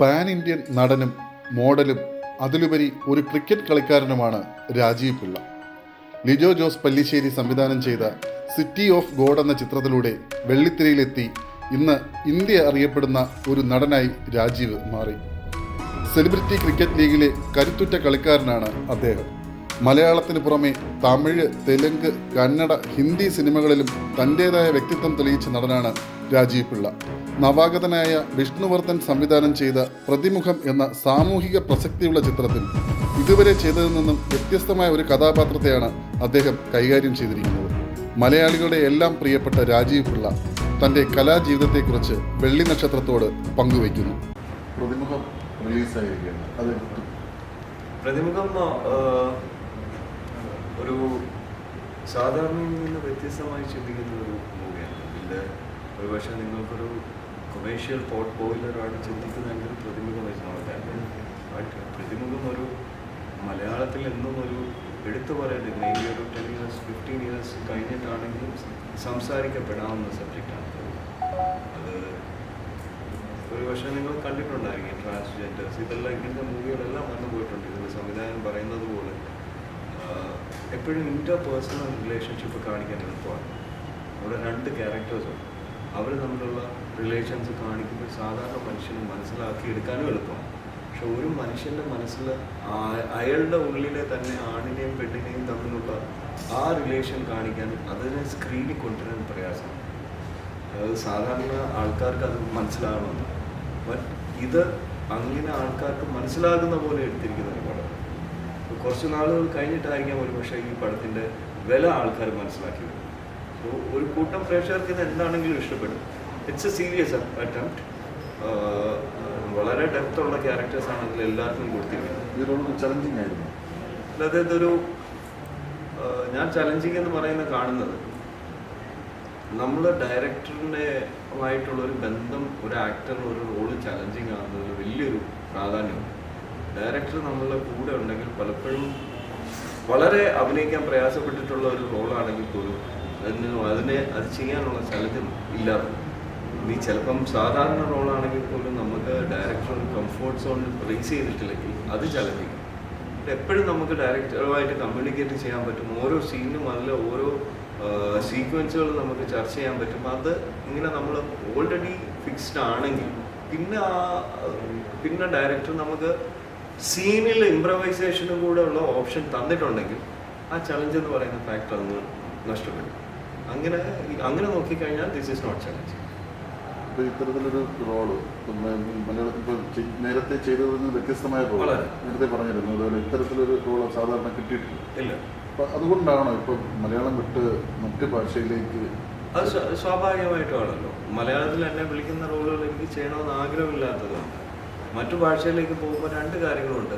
Pan Indian നടനും മോഡലും അതിലുപരി ഒരു ക്രിക്കറ്റ് കളിക്കാരനുമാണ് രാജീവ് പിള്ള. ലിജോ ജോസ് പല്ലിശ്ശേരി സംവിധാനം ചെയ്ത സിറ്റി ഓഫ് ഗോഡ് എന്ന ചിത്രത്തിലൂടെ വെള്ളിത്തിരയിലെത്തി ഇന്ന് ഇന്ത്യ അറിയപ്പെടുന്ന ഒരു നടനായി രാജീവ് മാറി. സെലിബ്രിറ്റി ക്രിക്കറ്റ് ലീഗിലെ കരുത്തുറ്റ കളിക്കാരനാണ് അദ്ദേഹം. മലയാളത്തിന് പുറമെ തമിഴ് തെലുങ്ക് കന്നഡ ഹിന്ദി സിനിമകളിലും തന്റേതായ വ്യക്തിത്വം തെളിയിച്ച നടനാണ് രാജീവ് പിള്ള. നവാഗതനായ വിഷ്ണുവർദ്ധൻ സംവിധാനം ചെയ്ത പ്രതിമുഖം എന്ന സാമൂഹിക പ്രസക്തിയുള്ള ചിത്രത്തിൽ ഇതുവരെ ചെയ്തതിൽ നിന്നും വ്യത്യസ്തമായ ഒരു കഥാപാത്രത്തെയാണ് അദ്ദേഹം കൈകാര്യം ചെയ്തിരിക്കുന്നത്. മലയാളികളുടെ എല്ലാം പ്രിയപ്പെട്ട രാജീവ് പിള്ള തന്റെ കലാജീവിതത്തെക്കുറിച്ച് വെള്ളി നക്ഷത്രത്തോട് പങ്കുവയ്ക്കുന്നു. പ്രതിമുഖം റിലീസായിരിക്കുകയാണ്. അത് പ്രതിമുഖം ഒരു സാധാരണയിൽ നിന്ന് വ്യത്യസ്തമായി ചിന്തിക്കുന്ന ഒരു മൂവിയാണ്. ഇതിന്റെ ഒരു പക്ഷേ നിങ്ങൾക്കൊരു കൊമേഴ്ഷ്യൽ പോട്ട് ബോയിലറാണ് ചിന്തിക്കുന്നതെങ്കിൽ പ്രതിമുഖം വെച്ചാണ് ബട്ട് പ്രതിമുഖം ഒരു മലയാളത്തിൽ എന്നും ഒരു എടുത്തു പറയേണ്ടത് മേ ബി ഒരു ടെൻ ഇയേഴ്സ് ഫിഫ്റ്റീൻ ഇയേഴ്സ് കഴിഞ്ഞിട്ടാണെങ്കിലും സംസാരിക്കപ്പെടാവുന്ന സബ്ജക്റ്റാണ് അത് ഒരു പക്ഷേ നിങ്ങൾ കണ്ടിട്ടുണ്ടായിരിക്കും. ട്രാൻസ്ജെൻഡേഴ്സ് ഇതെല്ലാം ഇങ്ങനത്തെ മൂവികളെല്ലാം വന്നു പോയിട്ടുണ്ട്. ഇതിന്റെ സംവിധാനം പറയുന്നത് പോലെ എപ്പോഴും ഇന്റർ പേഴ്സണൽ റിലേഷൻഷിപ്പ് കാണിക്കാൻ എളുപ്പമാണ്. അവിടെ രണ്ട് ക്യാരക്ടേഴ്സ് ഉണ്ട്. അവർ തമ്മിലുള്ള റിലേഷൻസ് കാണിക്കുമ്പോൾ സാധാരണ മനുഷ്യന് മനസ്സിലാക്കി എടുക്കാനും എളുപ്പമാണ് പക്ഷെ ഒരു മനുഷ്യന്റെ മനസ്സിൽ അയാളുടെ ഉള്ളിലെ തന്നെ ആണിനെയും പെണ്ണിനെയും തമ്മിലുള്ള ആ റിലേഷൻ കാണിക്കാൻ അതിനെ സ്ക്രീനിൽ കൊണ്ടുവരാൻ പ്രയാസമാണ് അത് സാധാരണ ആൾക്കാർക്ക് അത് മനസ്സിലാകണമെന്ന് ബട്ട് ഇത് അങ്ങനെ ആൾക്കാർക്ക് മനസ്സിലാകുന്ന പോലെ എടുത്തിരിക്കുന്ന ഒരു പടം കുറച്ച് നാളുകൾ കഴിഞ്ഞിട്ടായിരിക്കാം ഒരു പക്ഷേ ഈ പടത്തിന്റെ വില ആൾക്കാർ മനസ്സിലാക്കി വരും ഒരു കൂട്ടം പ്രേക്ഷകർക്ക് ഇത് എന്താണെങ്കിലും ഇഷ്ടപ്പെടും. ഇറ്റ്സ് എ സീരിയസ് അറ്റംപ്റ്റ് വളരെ ഡെപ്ത് ഉള്ള ക്യാരക്ടേഴ്സ് ആണെങ്കിൽ എല്ലാവർക്കും കൊടുത്തിരിക്കുന്നത്. ചലഞ്ചിങ് ആയിരുന്നു. അല്ലാതെ ഇതൊരു ഞാൻ ചലഞ്ചിങ് എന്ന് പറയുന്ന കാണുന്നത്. നമ്മൾ ഡയറക്ടറിന്റെ ആയിട്ടുള്ള ഒരു ബന്ധം ഒരു ആക്ടറിന് ഒരു റോൾ ചലഞ്ചിങ് ആകുന്നത് വലിയൊരു പ്രാധാന്യമാണ്. ഡയറക്ടർ നമ്മളുടെ കൂടെ ഉണ്ടെങ്കിൽ പലപ്പോഴും വളരെ അഭിനയിക്കാൻ പ്രയാസപ്പെട്ടിട്ടുള്ള ഒരു റോളാണെങ്കിൽ പോലും അതിന് അതിനെ അത് ചെയ്യാനുള്ള സ്ഥലത്തും ഇല്ലാതെ നീ ചിലപ്പം സാധാരണ റോളാണെങ്കിൽ പോലും നമുക്ക് ഡയറക്ടർ കംഫോർട്ട് സോണിൽ റേസ് ചെയ്തിട്ടില്ലെങ്കിൽ അത് ചലഞ്ചിങ് എപ്പോഴും നമുക്ക് ഡയറക്ടറുമായിട്ട് കമ്മ്യൂണിക്കേറ്റ് ചെയ്യാൻ പറ്റും. ഓരോ സീനും അതിൽ ഓരോ സീക്വൻസുകൾ നമുക്ക് ചർച്ച ചെയ്യാൻ പറ്റും. അത് ഇങ്ങനെ നമ്മൾ ഓൾറെഡി ഫിക്സ്ഡ് ആണെങ്കിൽ പിന്നെ ആ പിന്നെ ഡയറക്ടർ നമുക്ക് സീനിൽ ഇംപ്രവൈസേഷനും കൂടെ ഉള്ള ഓപ്ഷൻ തന്നിട്ടുണ്ടെങ്കിൽ ആ ചലഞ്ച് എന്ന് പറയുന്ന ഫാക്ടർ അന്ന് നഷ്ടപ്പെടും. അങ്ങനെ അങ്ങനെ നോക്കിക്കഴിഞ്ഞാൽ ദിസ് ഈസ് നോട്ട് ചലഞ്ച് ഇപ്പൊ ഇത്തരത്തിലൊരു റോൾ മലയാളത്തിൽ നേരത്തെ ചെയ്തതിൽ വ്യത്യസ്തമായ റോൾ. നേരത്തെ പറഞ്ഞിരുന്നു അതുപോലെ ഇത്തരത്തിലൊരു റോൾ സാധാരണ കിട്ടിയിട്ടില്ല. ഇല്ല. അപ്പം അതുകൊണ്ടാണോ ഇപ്പം മലയാളം വിട്ട് മറ്റ് ഭാഷയിലേക്ക് അത് സ്വ- സ്വാഭാവികമായിട്ടുമാണല്ലോ. മലയാളത്തിൽ എന്നെ വിളിക്കുന്ന റോളുകൾ എനിക്ക് ചെയ്യണമെന്ന് ആഗ്രഹമില്ലാത്തതുകൊണ്ട്. മറ്റു ഭാഷയിലേക്ക് പോകുമ്പോൾ രണ്ട് കാര്യങ്ങളുണ്ട്.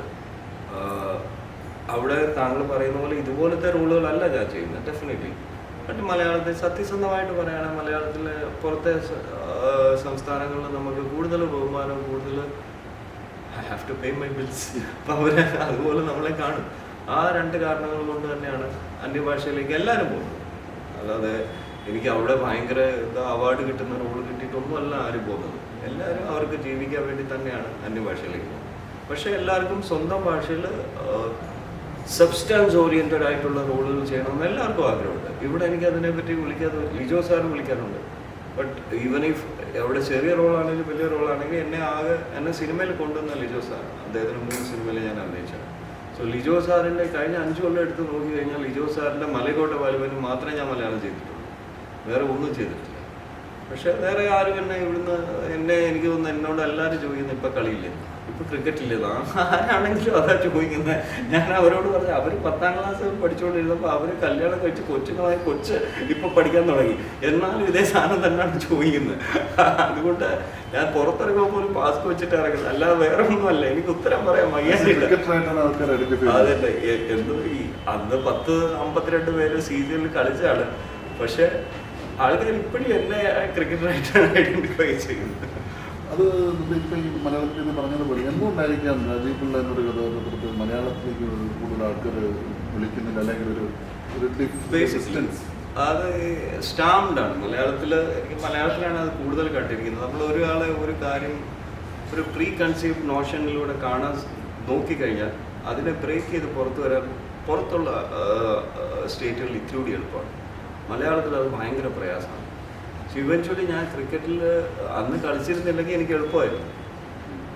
അവിടെ താങ്കൾ പറയുന്ന പോലെ ഇതുപോലത്തെ റോളുകളല്ല ഞാൻ ചെയ്യുന്നത്. ഡെഫിനറ്റ്ലി ബട്ട് മലയാളത്തിൽ. സത്യസന്ധമായിട്ട് പറയുകയാണെങ്കിൽ മലയാളത്തിൽ പുറത്തെ സംസ്ഥാനങ്ങളിൽ നമുക്ക് കൂടുതൽ ബഹുമാനം കൂടുതൽ I have to pay my bills അപ്പം അവർ അതുപോലെ നമ്മളെ കാണും. ആ രണ്ട് കാരണങ്ങൾ കൊണ്ട് തന്നെയാണ് അന്യഭാഷയിലേക്ക് എല്ലാവരും പോകുന്നത്. അല്ലാതെ എനിക്ക് അവിടെ ഭയങ്കര എന്താ അവാർഡ് കിട്ടുന്ന റോൾ കിട്ടിയിട്ടൊന്നും അല്ല ആരും പോകുന്നത്. എല്ലാവരും അവർക്ക് ജീവിക്കാൻ വേണ്ടി തന്നെയാണ് അന്യഭാഷയിലേക്ക് പോകുന്നത്. പക്ഷേ എല്ലാവർക്കും സ്വന്തം ഭാഷയിൽ സബ്സ്റ്റാൻസ് ഓറിയന്റഡ് ആയിട്ടുള്ള റോളുകൾ ചെയ്യണമെന്ന് എല്ലാവർക്കും ആഗ്രഹമുണ്ട്. ഇവിടെ എനിക്ക് അതിനെപ്പറ്റി വിളിക്കാതെ ലിജോ സാർ വിളിക്കാറുണ്ട് ബട്ട് ഈവൻ ഇഫ് എവിടെ ചെറിയ റോളാണെങ്കിലും വലിയ റോളാണെങ്കിലും എന്നെ ആകെ എന്നെ സിനിമയിൽ കൊണ്ടുവന്ന ലിജോ സാർ. അദ്ദേഹത്തിന് മൂന്ന് സിനിമയിൽ ഞാൻ അഭിനയിച്ചത് സോ ലിജോ സാറിന്റെ കഴിഞ്ഞ അഞ്ച് കൊല്ലം എടുത്ത് നോക്കി കഴിഞ്ഞാൽ ലിജോ സാറിന്റെ മലകോട്ട വാലുവിന് മാത്രമേ ഞാൻ മലയാളം ചെയ്തിട്ടുള്ളൂ. വേറെ ഒന്നും ചെയ്തിട്ടില്ല. പക്ഷേ വേറെ ആരും എന്നെ ഇവിടുന്ന് എന്നെ എനിക്ക് തോന്നുന്നു എന്നോട് എല്ലാവരും ചോദിക്കുന്നു ഇപ്പം കളിയില്ലേ? ഇപ്പൊ ക്രിക്കറ്റ് ഇല്ലേ ആരാണെങ്കിലും അതാ ചോദിക്കുന്നത് ഞാൻ അവരോട് പറഞ്ഞു അവർ പത്താം ക്ലാസ് പഠിച്ചുകൊണ്ടിരുന്നപ്പോൾ അവർ കല്യാണം കഴിച്ച് കൊച്ചുങ്ങളായി കൊച്ച് ഇപ്പൊ പഠിക്കാൻ തുടങ്ങി. എന്നാലും ഇതേ സാധനം തന്നെയാണ് ചോദിക്കുന്നത് അതുകൊണ്ട് ഞാൻ പുറത്തിറങ്ങുമ്പോൾ പോലും പാസ് വെച്ചിട്ട് ഇറങ്ങുന്നത് അല്ലാതെ വേറെ ഒന്നുമല്ല. എനിക്ക് ഉത്തരം പറയാൻ ഐഡന്റിഫൈ അതല്ലേ എന്തോ ഈ അന്ന് പത്ത് അമ്പത്തിരണ്ട് പേര് സീരിയലിൽ കളിച്ചാണ് പക്ഷെ ആൾക്കാർ ഇപ്പോഴും എന്നെ ക്രിക്കറ്ററായിട്ടാണ് ഐഡന്റിഫൈ ചെയ്യുന്നത് അത് മലയാളത്തിൽ നിന്ന് പറഞ്ഞതുപോലെ എന്തുകൊണ്ടായിരിക്കാം രാജീവ് പിള്ള എന്നൊരു കഥാപാത്രത്തിൽ മലയാളത്തിലേക്ക് കൂടുതൽ ആൾക്കാർ വിളിക്കുന്നില്ല? അല്ലെങ്കിൽ ഒരു ഒരു ഡിസ്റ്റൻസ് അത് സ്റ്റാമ്പ്ഡ് ആണ്. മലയാളത്തിൽ എനിക്ക് മലയാളത്തിലാണ് അത് കൂടുതൽ കണ്ടിരിക്കുന്നത്. നമ്മൾ ഒരാളെ ഒരു കാര്യം ഒരു പ്രീ കൺസീവ് നോഷനിലൂടെ കാണാൻ നോക്കിക്കഴിഞ്ഞാൽ അതിനെ ബ്രേക്ക് ചെയ്ത് പുറത്തു വരാൻ പുറത്തുള്ള സ്റ്റേറ്റുകളിൽ ഇത്തിരി എളുപ്പമാണ് മലയാളത്തിൽ അത് ഭയങ്കര പ്രയാസമാണ്. ഇവൻച്വലി ഞാൻ ക്രിക്കറ്റിൽ അന്ന് കളിച്ചിരുന്നില്ലെങ്കിൽ എനിക്ക് എളുപ്പമായിരുന്നു.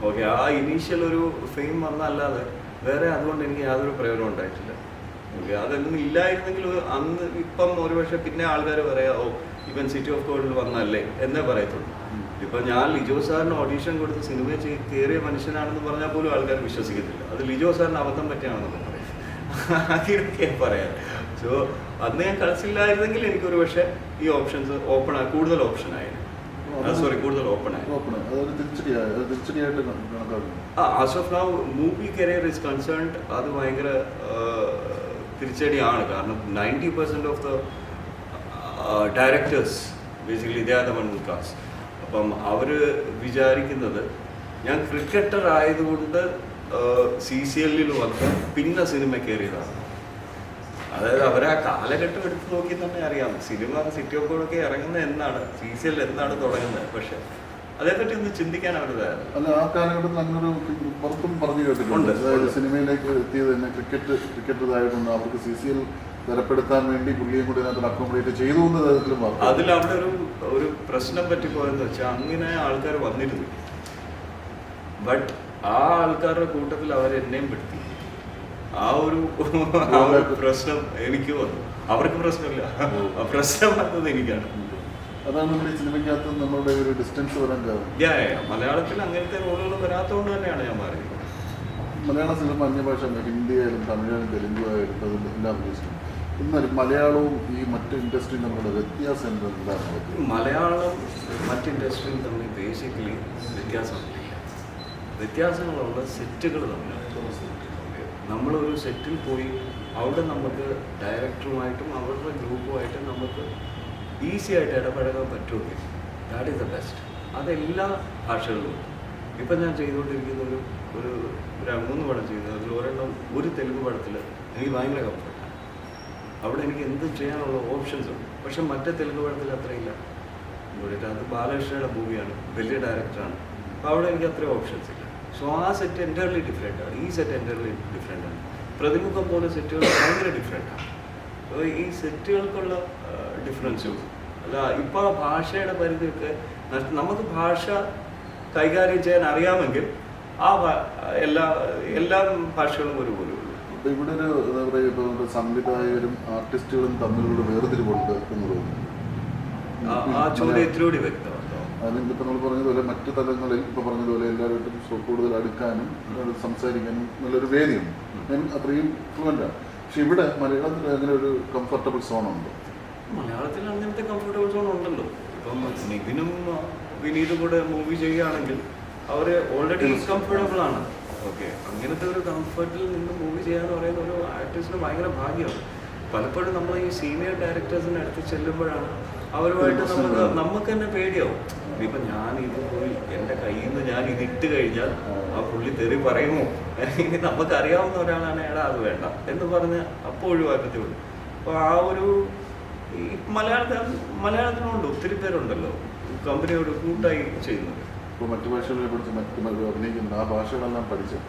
ഓക്കെ ആ ഇനീഷ്യൽ ഒരു ഫെയിം വന്നല്ലാതെ വേറെ അതുകൊണ്ട് എനിക്ക് യാതൊരു പ്രയോജനം ഉണ്ടായിട്ടില്ല. ഓക്കെ അതൊന്നും ഇല്ലായിരുന്നെങ്കിൽ അന്ന് ഇപ്പം ഒരുപക്ഷെ പിന്നെ ആൾക്കാർ പറയാ ഓ ഇവൻ സിറ്റി ഓഫ് ഗോൾഡിൽ വന്നല്ലേ എന്നേ പറയത്തുള്ളൂ. ഇപ്പൊ ഞാൻ ലിജോ സാറിന് ഓഡീഷൻ കൊടുത്ത് സിനിമ കയറിയ മനുഷ്യനാണെന്ന് പറഞ്ഞാൽ പോലും ആൾക്കാർ വിശ്വസിക്കത്തില്ല. അത് ലിജോ സാറിന് അബദ്ധം പറ്റിയാണെന്ന് പറയാം. അങ്ങനെയൊക്കെ പറയാം. സോ അന്ന് ഞാൻ കളിച്ചില്ലായിരുന്നെങ്കിൽ എനിക്കൊരു പക്ഷേ ഈ ഓപ്ഷൻസ് ഓപ്പൺ കൂടുതൽ ഓപ്ഷൻ ആയിരുന്നു. സോറി കൂടുതൽ ഓപ്പൺ ആയി. Open തിരിച്ചടിയായിട്ട് as of now movie career is concerned അത് ഭയങ്കര തിരിച്ചടിയാണ്. കാരണം ninety percent of the directors basically ഇതേ ദ വൺ കാസ്റ്റ് അപ്പം അവർ വിചാരിക്കുന്നത് ഞാൻ ക്രിക്കറ്റർ ആയതുകൊണ്ട് സി സി എല്ലിൽ വന്ന് പിന്നെ സിനിമ കയറിയതാണ്. അതായത് അവരെ ആ കാലഘട്ടം എടുത്തു നോക്കി തന്നെ അറിയാം. സിനിമ സിറ്റി ഓഫ് ഗോഡൊക്കെ ഇറങ്ങുന്ന എന്നാണ് സി സി എൽ എന്നാണ് തുടങ്ങുന്നത്. പക്ഷെ അതേപറ്റി ഒന്ന് ചിന്തിക്കാൻ തയ്യാറല്ല അല്ല ആ കാലഘട്ടത്തിൽ അങ്ങനെ പുറത്തും പറഞ്ഞു കേട്ടിട്ടുണ്ട്. അതായത് സിനിമയിലേക്ക് എത്തിയത് തന്നെ ക്രിക്കറ്റ് ക്രിക്കറ്റ് ഇതായതുകൊണ്ട് അവർക്ക് സി സി എൽ തരപ്പെടുത്താൻ വേണ്ടി പുള്ളിയും കൂടി അതിനകത്ത് അക്കോമഡേറ്റ് ചെയ്തു എന്ന തരത്തിലും അതിൽ അവിടെ ഒരു ഒരു പ്രശ്നം പറ്റിപ്പോയെന്ന് വെച്ചാൽ അങ്ങനെ ആൾക്കാർ വന്നിരുന്നു. ബട്ട് ആ ആൾക്കാരുടെ കൂട്ടത്തിൽ അവർ എന്നെയും പെടുത്തി. ആ ഒരു ആ ഒരു പ്രശ്നം എനിക്ക് വന്നു. അവർക്ക് പ്രശ്നമില്ല. പ്രശ്നം വന്നത് എനിക്കാണ്. അതാണ് നമ്മുടെ സിനിമയ്ക്കകത്ത് നമ്മളുടെ ഒരു ഡിസ്റ്റൻസ് വരാൻ കാരണം. മലയാളത്തിൽ അങ്ങനത്തെ റോളുകൾ വരാത്തതുകൊണ്ട് തന്നെയാണ് ഞാൻ മാറിയത് മലയാള സിനിമ അന്യഭാഷ ഹിന്ദി ആയാലും തമിഴായാലും തെലുങ്കു ആയാലും എല്ലാം അഭിനയിച്ചിട്ടുണ്ട് എന്നാലും മലയാളവും ഈ മറ്റ് ഇൻഡസ്ട്രിയും തമ്മിലുള്ള വ്യത്യാസം എന്താ- എന്താണ്? മലയാളം മറ്റ് ഇൻഡസ്ട്രിയും തമ്മിൽ ബേസിക്കലി വ്യത്യാസമില്ല. വ്യത്യാസങ്ങളുള്ള സെറ്റുകൾ തമ്മിലാണ്. നമ്മളൊരു സെറ്റിൽ പോയി അവിടെ നമുക്ക് ഡയറക്ടറുമായിട്ടും അവരുടെ ഗ്രൂപ്പുമായിട്ടും നമുക്ക് ഈസി ആയിട്ട് ഇടപഴകാൻ പറ്റുമെങ്കിൽ ദാറ്റ് ഈസ് ദ ബെസ്റ്റ് അതെല്ലാ ഭാഷകളിലും. ഇപ്പം ഞാൻ ചെയ്തുകൊണ്ടിരിക്കുന്ന ഒരു ഒരു ഒരു മൂന്ന് പടം ചെയ്തു. അതിൽ ഒരെണ്ണം ഒരു തെലുങ്ക് പടത്തിൽ എനിക്ക് ഭയങ്കര കംഫർട്ടാണ് അവിടെ എനിക്ക് എന്ത് ചെയ്യാനുള്ള ഓപ്ഷൻസ് ഉണ്ട്. പക്ഷെ മറ്റേ തെലുങ്ക് പടത്തിൽ അത്രയില്ല. ഇവിടെ അത് ബാലകൃഷ്ണയുടെ മൂവിയാണ് വലിയ ഡയറക്ടറാണ് അപ്പോൾ അവിടെ എനിക്ക് അത്രയും ഓപ്ഷൻസ് ഇല്ല. സോ ആ സെറ്റ് എന്റർലി ഡിഫറെന്റ് ആണ്. ഈ സെറ്റ് എന്റർലി ഡിഫറെന്റ് ആണ്. പ്രതിമുഖം പോലെ സെറ്റുകൾ ഭയങ്കര ഡിഫറെന്റ് ആണ്. അപ്പോൾ ഈ സെറ്റുകൾക്കുള്ള ഡിഫറൻസും അല്ല ഇപ്പോൾ ഭാഷയുടെ പരിധിയൊക്കെ നമുക്ക് ഭാഷ കൈകാര്യം ചെയ്യാൻ അറിയാമെങ്കിൽ ആ എല്ലാ എല്ലാ ഭാഷകളും ഒരുപോലെ അപ്പോൾ ഇവിടെ ഒരു എന്താ പറയുക ഇപ്പോൾ സംവിധായകരും ആർട്ടിസ്റ്റുകളും തമ്മിലുള്ള വേർതിരിവുണ്ട് എന്ന് തോന്നുന്നു. ആ- ചോദ്യം ഇത്തിരി വ്യക്തമാട്ടോ അതിന് ഇപ്പൊ നമ്മൾ പറഞ്ഞതുപോലെ മറ്റു തലങ്ങളിൽ ഇപ്പൊ പറഞ്ഞതുപോലെ എല്ലാവരുമായിട്ടും സ്വ- കൂടുതൽ അടുക്കാനും സംസാരിക്കാനും നല്ലൊരു വേദിയുണ്ട് ഞാൻ അത്രയും ഫ്ലുവന്റ് ആണ്. പക്ഷെ ഇവിടെ മലയാളത്തിൽ അങ്ങനെ ഒരു കംഫർട്ടബിൾ സോൺ ഉണ്ട്. മലയാളത്തിൽ അങ്ങനത്തെ കംഫർട്ടബിൾ സോൺ ഉണ്ടല്ലോ. ഇപ്പം നിവിനും വിനീതും കൂടെ മൂവി ചെയ്യുകയാണെങ്കിൽ അവർ ഓൾറെഡി കംഫർട്ടബിൾ ആണ്. ഓക്കെ അങ്ങനത്തെ ഒരു കംഫർട്ടിൽ നിന്ന് മൂവി ചെയ്യാന്ന് പറയുന്ന ഒരു ആർട്ടിസ്റ്റിന് ഭയങ്കര ഭാഗ്യമാണ്. പലപ്പോഴും നമ്മൾ ഈ സീനിയർ ഡയറക്ടേഴ്സിന് അടുത്ത് ചെല്ലുമ്പോഴാണ് അവരുമായിട്ട് നമുക്ക് നമുക്ക് തന്നെ പേടിയാവും. ഇപ്പൊ ഞാൻ ഇത് പോയി എന്റെ കയ്യിൽ നിന്ന് ഞാൻ ഇത് ഇട്ട് കഴിഞ്ഞാൽ ആ പുള്ളി തെറി പറയുമോ? അല്ലെങ്കിൽ നമുക്കറിയാവുന്ന ഒരാളാണ് എടാ അത് വേണ്ട എന്ന് പറഞ്ഞ് അപ്പോൾ ഒഴിവാക്കത്തേ ഉള്ളൂ. അപ്പോൾ ആ ഒരു മലയാളത്തിൽ മലയാളത്തിനുണ്ട് ഒത്തിരി പേരുണ്ടല്ലോ. കമ്പനിയോട് കൂട്ടായി ചെയ്യുന്നത്. ഇപ്പോൾ മറ്റു ഭാഷകളെ പഠിച്ച് മറ്റു അഭിനയിക്കുന്നുണ്ട്. ആ ഭാഷകളെല്ലാം പഠിച്ചു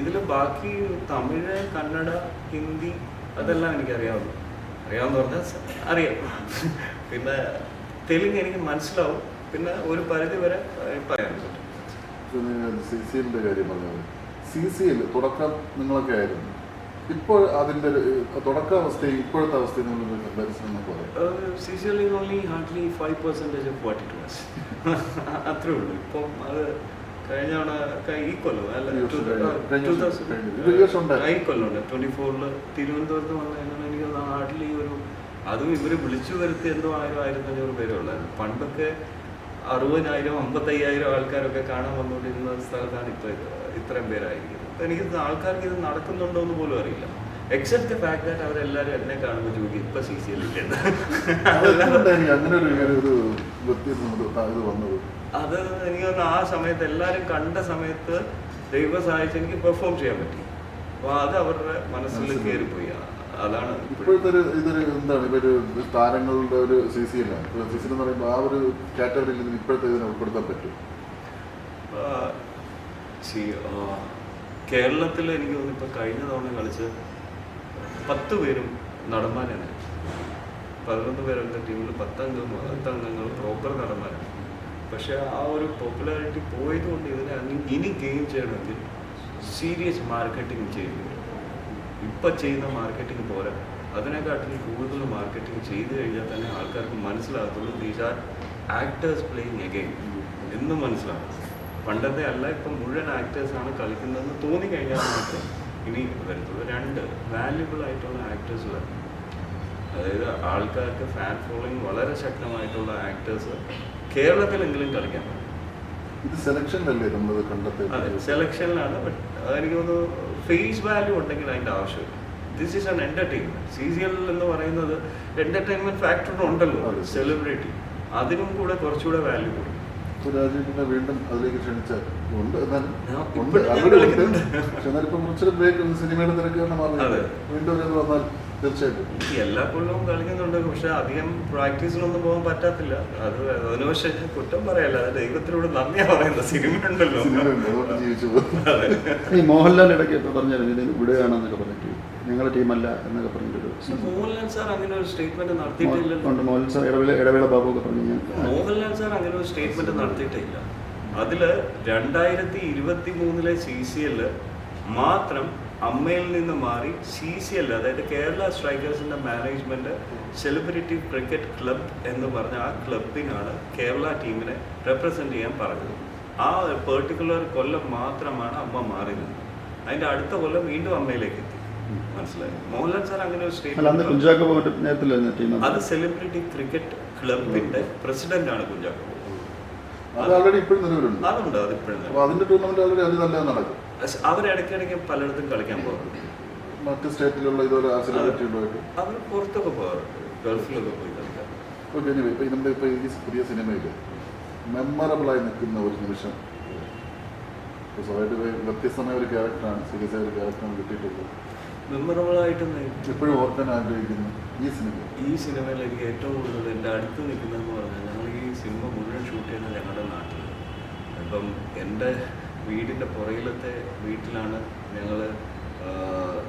ഇതിൽ ബാക്കി തമിഴ് കന്നഡ ഹിന്ദി അതെല്ലാം എനിക്കറിയാവുന്നു. അറിയാമെന്ന് പറഞ്ഞാൽ അറിയാം. പിന്നെ തെലുങ്ക് എനിക്ക് മനസ്സിലാവും. പിന്നെ ഒരു പരിധി വരെ പറയാൻ പറ്റും. സി സി എല്ലിന്റെ കാര്യം പറഞ്ഞത്. സി സി എൽ തുടക്കം നിങ്ങളൊക്കെ ആയിരുന്നു. ഇപ്പോൾ അതിന്റെ തുടക്കാവസ്ഥയും ഇപ്പോഴത്തെ അവസ്ഥയും നിങ്ങൾ കമ്പാരിസൺ എന്നൊക്കെ പറയാം. C C L only hardly five percentage of what it was അത്രേ ഉള്ളൂ. ഇപ്പം അത് കഴിഞ്ഞ തവണ ഈ കൊല്ലം അല്ല ഈ കൊല്ലമുണ്ട് ട്വന്റി ഫോറിൽ തിരുവനന്തപുരത്ത് വന്ന കഴിഞ്ഞാൽ എനിക്ക് ഈ ഒരു അതും ഇവർ വിളിച്ചു വരുത്തി എന്തോ ആയിരം ആയിരത്തി അഞ്ഞൂറ് പേരുള്ളായിരുന്നു പണ്ടൊക്കെ അറുപതിനായിരം അമ്പത്തയ്യായിരം ആൾക്കാരൊക്കെ കാണാൻ വന്നുകൊണ്ടിരുന്ന സ്ഥലത്താണ് ഇപ്പൊ ഇത്രയും പേരായിരിക്കുന്നത്. എനിക്ക് ആൾക്കാർക്ക് ഇത് നടക്കുന്നുണ്ടോ എന്ന് പോലും അറിയില്ല. എക്സെപ്റ്റ് ദ ഫാക്ട് ദാറ്റ് അവരെല്ലാവരും എന്നെ കാണുമ്പോൾ ചോദിക്കും ഇപ്പൊ സി സി എൽ അങ്ങനെ ഒരു വന്നത്? അത് എനിക്ക് തോന്നുന്നു ആ സമയത്ത് എല്ലാവരും കണ്ട സമയത്ത് ദൈവ സഹായിച്ച് എനിക്ക് പെർഫോം ചെയ്യാൻ പറ്റി. അപ്പോൾ അത് അവരുടെ മനസ്സിൽ കയറിപ്പോയി. അതാണ് ഇപ്പോഴത്തെ ഒരു ഇതൊരു എന്താണ്? ഇപ്പൊ ഒരു താരങ്ങളുടെ ഒരു സി സി എന്ന് പറയുമ്പോൾ ആ ഒരു കാറ്റഗറിയിൽ ഇതിന് ഇപ്പോഴത്തെ ഇതിനെ ഉൾപ്പെടുത്താൻ പറ്റും. കേരളത്തിൽ എനിക്ക് തോന്നുന്നു ഇപ്പൊ കഴിഞ്ഞ തവണ കളിച്ച് പത്ത് പേരും നടന്മാരാണ്. പതിനൊന്ന് പേരുള്ള ടീമിൽ പത്തംഗം പത്തംഗങ്ങൾ പ്രോപ്പർ നടന്മാരാണ്. പക്ഷെ ആ ഒരു പോപ്പുലാരിറ്റി പോയതുകൊണ്ട് ഇതിനെ ഇനി ഗെയിം ചെയ്യണമെങ്കിൽ സീരിയസ് മാർക്കറ്റിംഗ് ചെയ്യുന്നു ഇപ്പം ചെയ്യുന്ന മാർക്കറ്റിംഗ് പോരാ അതിനെക്കാട്ടിലും കൂടുതൽ മാർക്കറ്റിംഗ് ചെയ്തു കഴിഞ്ഞാൽ തന്നെ ആൾക്കാർക്ക് മനസ്സിലാകത്തുള്ളൂ. These are actors playing again എന്നും മനസ്സിലാവും. പണ്ടത്തെ അല്ല ഇപ്പം മുഴുവൻ ആക്ടേഴ്സാണ് കളിക്കുന്നതെന്ന് തോന്നി കഴിഞ്ഞാൽ മാത്രം ഇനി വരത്തുള്ളൂ രണ്ട് വാല്യുബിൾ ആയിട്ടുള്ള ആക്ടേഴ്സ് വരും അതായത് ആൾക്കാർക്ക് ഫാൻ ഫോളോയിങ് വളരെ ശക്തമായിട്ടുള്ള ആക്ടേഴ്സ് കേരളത്തിലെങ്കിലും കളിക്കാൻ ഇത് സെലക്ഷനിലല്ലേ അതെ കണ്ടെത്തുന്നത് സെലക്ഷനിലാണ് ബട്ട് എനിക്ക് തോന്നുന്നു ഫേസ് വാല്യൂ ഉണ്ടെങ്കിൽ അതിന്റെ ആവശ്യമില്ല. This is an entertainment C C L എന്ന് പറയുന്നത് എന്റർടൈൻമെന്റ് ഫാക്ടർ ഉണ്ടല്ലോ സെലിബ്രിറ്റി അതിനും കൂടെ കുറച്ചുകൂടെ വാല്യൂ കൊടുക്കും രാജീവിനെ വീണ്ടും അതിലേക്ക് ക്ഷണിച്ചാൽ ഉണ്ട് എന്നാലും ഉണ്ട് അവിടെ ഉണ്ട്. പക്ഷെ എന്നാലും ഇപ്പൊ കുറച്ചൊരു ബ്രേക്ക് സിനിമയുടെ തിരക്ക് കാരണം മാറി. അതെ. വീണ്ടും വന്നാൽ തീർച്ചയായിട്ടും. എല്ലാ കൊല്ലവും കളിക്കുന്നുണ്ട്. പക്ഷെ അധികം പ്രാക്ടീസിനൊന്നും പോകാൻ പറ്റത്തില്ല. അത് അതിന് പക്ഷെ കുറ്റം പറയല്ല. അത് ദൈവത്തിനോട് നന്ദിയാ പറയുന്നത്. സിനിമ ഉണ്ടല്ലോ ഈ മോഹൻലാൽ ഇടയ്ക്ക് ഇപ്പോൾ പറഞ്ഞായിരുന്നു ഇത് വിടുകയാണെന്നൊക്കെ പറഞ്ഞിട്ട് ഞങ്ങളുടെ ടീമല്ല എന്നൊക്കെ പറഞ്ഞിട്ടൊരു മോഹൻലാൽ സാർ അങ്ങനെ ഒരു സ്റ്റേറ്റ്മെന്റ് നടത്തിയിട്ടില്ലല്ലോ. ഉണ്ട്. മോഹൻലാൽ സാർ ഇടവേള ഇടവേള ബാബു ഒക്കെ പറഞ്ഞു ഞാൻ. മോഹൻലാൽ സാർ അങ്ങനെ ഒരു സ്റ്റേറ്റ്മെന്റ് നടത്തിയിട്ടില്ല. അതിൽ രണ്ടായിരത്തി ഇരുപത്തി മൂന്നിലെ സി സി എൽ മാത്രം അമ്മയിൽ നിന്ന് മാറി സി സി എൽ അതായത് കേരള സ്ട്രൈക്കേഴ്സിന്റെ മാനേജ്മെന്റ് സെലിബ്രിറ്റി ക്രിക്കറ്റ് ക്ലബ് എന്ന് പറഞ്ഞ ആ ക്ലബിനാണ് കേരള ടീമിനെ റെപ്രസെന്റ് ചെയ്യാൻ പറഞ്ഞത്. ആ പെർട്ടിക്കുലർ കൊല്ലം മാത്രമാണ് അമ്മ മാറി നിന്നത് അതിന്റെ അടുത്ത കൊല്ലം വീണ്ടും അമ്മയിലേക്ക് എത്തി. മനസ്സിലായി? മോഹൻലാൽ സാർ അങ്ങനെ ഒരു ടീം അത്? സെലിബ്രിറ്റി ക്രിക്കറ്റ് ക്ലബിന്റെ പ്രസിഡന്റ് ആണ് കുഞ്ചാക്കോ. അത് ഓൾറെഡി ഇപ്പോഴും നിലവിലുണ്ട്. അതുണ്ട് അതിപ്പോഴും അപ്പൊ അതിന്റെ ടൂർണമെന്റ് ആൾറെഡി അത് നല്ല നടക്കും. അവർ ഇടയ്ക്കിടയ്ക്ക് പലയിടത്തും കളിക്കാൻ പോകുന്നുണ്ട് മറ്റ് സ്റ്റേറ്റിലുള്ള ഇതുപോലെ അവർ പുറത്തൊക്കെ പോകാറുണ്ട്. ഗൾഫിലൊക്കെ പോയി കളിക്കാൻ. ഓക്കെ ഇപ്പൊ നമ്മുടെ ഇപ്പൊ ഈ പുതിയ സിനിമയിൽ മെമ്മറബിൾ ആയി നിൽക്കുന്ന ഒരു നിമിഷം. സ്വാഭാവികമായി വ്യത്യസ്തമായ ഒരു ക്യാരക്ടറാണ് സീരിയസ് ആയ ഒരു ക്യാരക്ടറാണ് കിട്ടിയിട്ടുള്ളത്. മെമ്മറബിൾ ആയിട്ട് എപ്പോഴും ഓർക്കാൻ ആഗ്രഹിക്കുന്നു ഈ സിനിമ. ഈ സിനിമയിൽ എനിക്ക് ഏറ്റവും കൂടുതൽ എന്റെ അടുത്ത് നിൽക്കുന്നതെന്ന് പറഞ്ഞാൽ ഞങ്ങൾ ഈ സിനിമ മുഴുവൻ ഷൂട്ട് ചെയ്യുന്നത് ഞങ്ങളുടെ നാട്ടിൽ അപ്പം എന്റെ വീടിന്റെ പുറകിലത്തെ വീട്ടിലാണ് ഞങ്ങൾ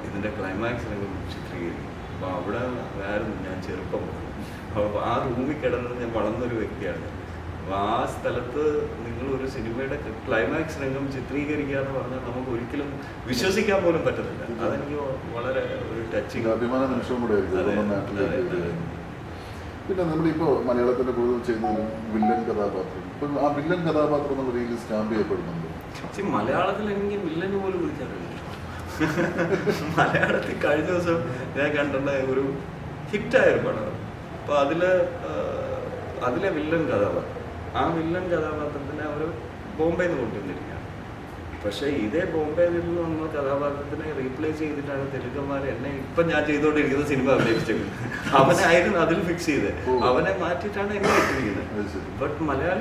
ഇതിന്റെ ക്ലൈമാക്സ് രംഗം ചിത്രീകരിക്കുന്നത്. അപ്പോൾ അവിടെ ആയിരുന്നു ഞാൻ ചെറുപ്പം അപ്പോൾ ആ റൂമിൽ കിടന്നത് ഞാൻ വളർന്നൊരു വ്യക്തിയാണ്. അപ്പോൾ ആ സ്ഥലത്ത് നിങ്ങൾ ഒരു സിനിമയുടെ ക്ലൈമാക്സ് രംഗം ചിത്രീകരിക്കുക എന്ന് പറഞ്ഞാൽ നമുക്ക് ഒരിക്കലും വിശ്വസിക്കാൻ പോലും പറ്റത്തില്ല. അതെനിക്ക് വളരെ ഒരു ടച്ചിങ് അഭിമാന നിമിഷം കൂടെ. പിന്നെ നമ്മളിപ്പോ മലയാളത്തിന്റെ കൂടുതൽ ചെയ്യുന്ന വില്ലൻ കഥാപാത്രം. ഇപ്പൊ ആ വില്ലൻ കഥാപാത്രം എന്നുള്ള രീതിയിൽ സ്റ്റാമ്പ് ചെയ്യപ്പെടുന്നുണ്ട്. മലയാളത്തിൽ എനിക്ക് വില്ലന് പോലും വിളിച്ചറിയില്ല മലയാളത്തിൽ കഴിഞ്ഞ ദിവസം ഞാൻ കണ്ടിട്ടുള്ള ഒരു ഹിറ്റായ ഒരു പടം. അപ്പൊ അതിൽ അതിലെ വില്ലൻ കഥാപാത്രം. ആ വില്ലൻ കഥാപാത്രത്തിനെ അവർ ബോംബെയിൽ നിന്ന് കൊണ്ടുവന്നിരിക്കുകയാണ്. പക്ഷേ ഇതേ ബോംബെയിൽ നിന്ന് വന്ന കഥാപാത്രത്തിനെ റീപ്ലേസ് ചെയ്തിട്ടാണ് തെലുങ്കന്മാർ എന്നെ ഇപ്പം ഞാൻ ചെയ്തുകൊണ്ടിരിക്കുന്ന സിനിമ അവനെ അവനായിരുന്നു അതിൽ ഫിക്സ് ചെയ്ത് അവനെ മാറ്റിയിട്ടാണ് എന്നെ ഇട്ടിരിക്കുന്നത്. ബട്ട് മലയാളി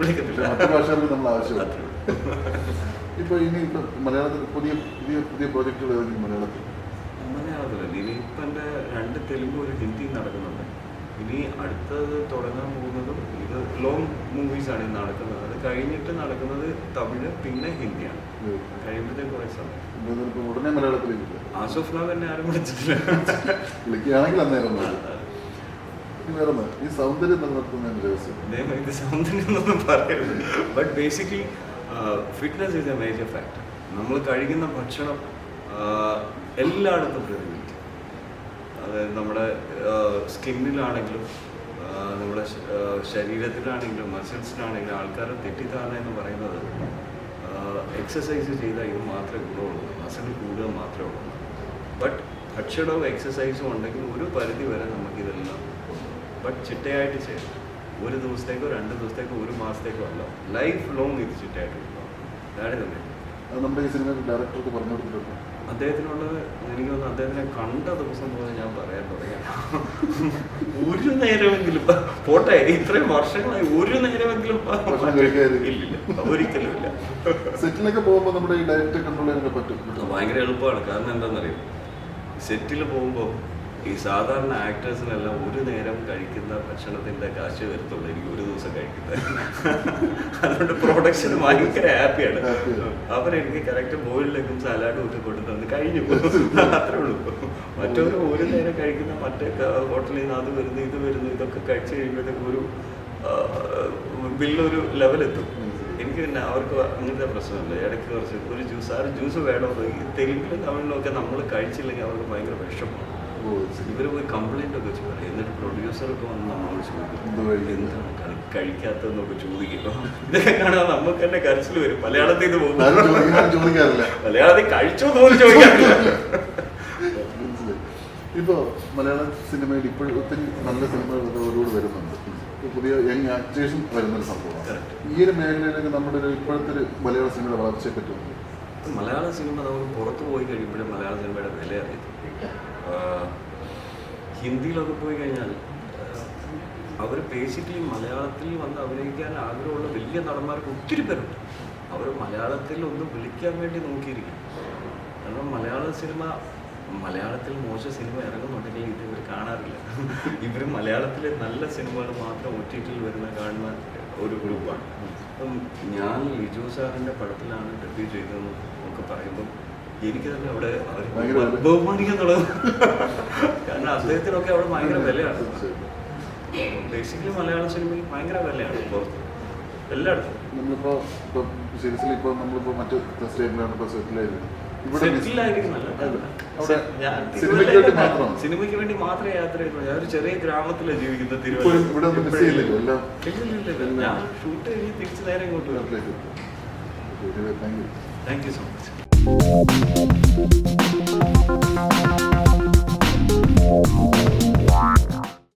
വിളിക്കത്തില്ല. പക്ഷെ മറ്റു ഭാഷകളിൽ നമ്മൾ ആവശ്യമില്ല അത്രേ ഉള്ളൂ. ഇപ്പൊ ഇനി ഇപ്പൊ മലയാളത്തിൽ പുതിയ പുതിയ പുതിയ പ്രോജക്റ്റുകൾ ഏതെങ്കിലും മലയാളത്തിൽ? മലയാളത്തിലല്ല. ഇനി ഇപ്പം എന്റെ രണ്ട് തെലുങ്ക് ഒരു ഹിന്ദി നടക്കുന്നുണ്ട്. ഇനി അടുത്തത് തുടങ്ങാൻ പോകുന്നതും ഇത് ലോങ് മൂവീസാണ് ഇത് നടക്കുന്നത്. അത് കഴിഞ്ഞിട്ട് നടക്കുന്നത് തമിഴ് പിന്നെ ഹിന്ദിയാണ്. കഴിയുമ്പോഴത്തേക്ക് കുറേ സമയം. ഉടനെ മലയാളത്തിലേക്ക് ആസോഫ് നാഗ് എന്നെ ആരും വിളിച്ചിട്ടില്ല. വിളിക്കുകയാണെങ്കിൽ അന്നേരം ഈ സൗന്ദര്യം നിലനിർത്തുന്ന രഹസ്യം. ഇത് സൗന്ദര്യം എന്നൊന്നും പറയരുത്. But basically fitness is a major factor നമ്മൾ കഴിക്കുന്ന ഭക്ഷണം എല്ലായിടത്തും പ്രതിഫലിക്കും. അതായത് നമ്മുടെ സ്കിന്നിലാണെങ്കിലും നമ്മുടെ ശരീരത്തിലാണെങ്കിലും മസിൽസിലാണെങ്കിലും ആൾക്കാരെ തെറ്റിദ്ധാരണ എന്ന് പറയുന്നത് എക്സസൈസ് ചെയ്താൽ ഇത് മാത്രമേ ഗുണമുള്ളൂ. മസിൽ കൂടുക മാത്രമേ ഉള്ളൂ. ബട്ട് ഭക്ഷണവും എക്സസൈസും ഉണ്ടെങ്കിൽ ഒരു പരിധി വരെ നമുക്കിതെല്ലാം ബട്ട് ചിട്ടയായിട്ട് ചെയ്യണം ഒരു ദിവസത്തേക്കോ രണ്ട് ദിവസത്തേക്കോ ഒരു മാസത്തേക്കോ അല്ല. ലൈഫ് ലോങ് ഇത് ചിട്ടയായിട്ട് ഉണ്ടാവും അതാണ് തന്നെ നമ്മുടെ ഈ സിനിമയിൽ ഡയറക്ടർക്ക് പറഞ്ഞു കൊടുത്തിട്ടുണ്ട്. അദ്ദേഹത്തിനോട് എനിക്ക് തോന്നുന്നു അദ്ദേഹത്തിനെ കണ്ട ദിവസം പോലെ ഞാൻ പറയാൻ തുടങ്ങി ഒരു നേരമെങ്കിലും പോട്ടെ ഇത്രയും വർഷങ്ങളായി ഒരു നേരമെങ്കിലും. ഇല്ലില്ല ഒരിക്കലും ഇല്ല. സെറ്റിലൊക്കെ പോകുമ്പോൾ നമ്മുടെ ഈ ഡയറ്റ് കൺട്രോൾ ചെയ്യാനൊക്കെ പറ്റും. അത് ഭയങ്കര എളുപ്പമാണ്. കാരണം എന്താണെന്നറിയോ? സെറ്റിൽ പോകുമ്പോൾ ഈ സാധാരണ ആക്ടേഴ്സിനെല്ലാം ഒരു നേരം കഴിക്കുന്ന ഭക്ഷണത്തിന്റെ കാശ് വരത്തുള്ളൂ. എനിക്ക് ഒരു ദിവസം കഴിക്കുന്നത്. അതുകൊണ്ട് പ്രൊഡക്ഷൻ ഭയങ്കര ഹാപ്പിയാണ് അവരെനിക്ക് കറക്റ്റ് ബോയിലേക്കും സലാഡും ഒക്കെ കൊണ്ടു തന്ന് കഴിഞ്ഞു. അത്രേ ഉള്ളൂ. മറ്റൊരു ഒരു നേരം കഴിക്കുന്ന മറ്റേ ഹോട്ടലിൽ നിന്ന് അത് വരുന്നു ഇത് വരുന്നു ഇതൊക്കെ കഴിച്ചു കഴിയുമ്പോഴത്തേക്ക് ഒരു ബില്ലൊരു ലെവലെത്തും എനിക്ക് പിന്നെ അവർക്ക് അങ്ങനത്തെ പ്രശ്നമില്ല. ഇടയ്ക്ക് കുറച്ച് ഒരു ജ്യൂസ് ആ ജ്യൂസ് വേണോ ഈ തെലുങ്കിലും തമിഴിലും ഒക്കെ നമ്മൾ കഴിച്ചില്ലെങ്കിൽ അവർക്ക് ഭയങ്കര വിഷമമാണ്. ഇവർ പോയി കംപ്ലൈന്റ് ഒക്കെ പറയും. എന്നിട്ട് പ്രൊഡ്യൂസറൊക്കെ വന്ന് നമ്മളോട് ചോദിക്കും? എന്താണ് കഴിക്കാത്തതെന്നൊക്കെ ചോദിക്കും. ഇതൊക്കെ കാണാൻ നമുക്ക് തന്നെ കരച്ചിൽ വരും. മലയാളത്തിൽ ഇത് പോകും. മലയാളത്തിൽ കഴിച്ചോ തോന്നി ചോദിക്കാറില്ല. ഇപ്പോൾ ഇപ്പോ മലയാള സിനിമയിൽ ഇപ്പോഴും ഒത്തിരി നല്ല സിനിമകൾ ഇതോടുകൂടി വരുന്നുണ്ട്. പുതിയ യങ് ആക്ടേഴ്സും വരുന്നൊരു സംഭവമാണ്. ഈ ഒരു മേഖലയിലേക്ക് നമ്മുടെ ഒരു ഇപ്പോഴത്തെ ഒരു മലയാള സിനിമയുടെ വളർച്ചയെ പറ്റുന്നുണ്ട് മലയാള സിനിമ നമുക്ക് പുറത്തു പോയി കഴിയുമ്പോഴേ മലയാള സിനിമയുടെ വില അറിയത്തുള്ളൂ. ഹിന്ദിയിലൊക്കെ പോയി കഴിഞ്ഞാൽ അവർ ബേസിക്കലി മലയാളത്തിൽ വന്ന് അഭിനയിക്കാൻ ആഗ്രഹമുള്ള വലിയ നടന്മാർക്ക് ഒത്തിരി പേരുണ്ട്. അവർ മലയാളത്തിൽ ഒന്ന് വിളിക്കാൻ വേണ്ടി നോക്കിയിരിക്കും. കാരണം മലയാള സിനിമ മലയാളത്തിൽ മോശം സിനിമ ഇറങ്ങുന്നുണ്ടെങ്കിൽ ഇത് ഇവർ കാണാറില്ല. ഇവർ മലയാളത്തിലെ നല്ല സിനിമകൾ മാത്രം ഒ ടി ടിയിൽ വരുന്ന കാണുന്ന ഒരു ഗ്രൂപ്പാണ്. അപ്പം ഞാൻ ലിജു സാറിന്റെ പടത്തിലാണ് ഡെബ്യൂ ചെയ്തതെന്ന് ഒക്കെ പറയുമ്പം എനിക്ക് തന്നെ അവിടെ ബഹുമാനിക്കുന്നുള്ളത്. കാരണം അദ്ദേഹത്തിനൊക്കെ അവിടെ ഭയങ്കര വിലയാണ്. ബേസിക്കലി മലയാള സിനിമയ്ക്ക് ഭയങ്കര വിലയാണ് പുറത്ത്. എല്ലായിടത്തും. നമ്മളിപ്പോ ഇപ്പൊ നമ്മളിപ്പോ മറ്റു സ്റ്റേറ്റിലാണ് ഇപ്പൊ സിനിമയ്ക്ക് വേണ്ടി മാത്രമേ യാത്ര ചെയ്യുന്നു ഞാൻ ഒരു ചെറിയ ഗ്രാമത്തിലാണ് ജീവിക്കുന്നത് തിരുവനന്തപുരം. ഞാൻ ഷൂട്ട് കഴിഞ്ഞ് തിരിച്ചു നേരെ ഇങ്ങോട്ട് thank you so you so much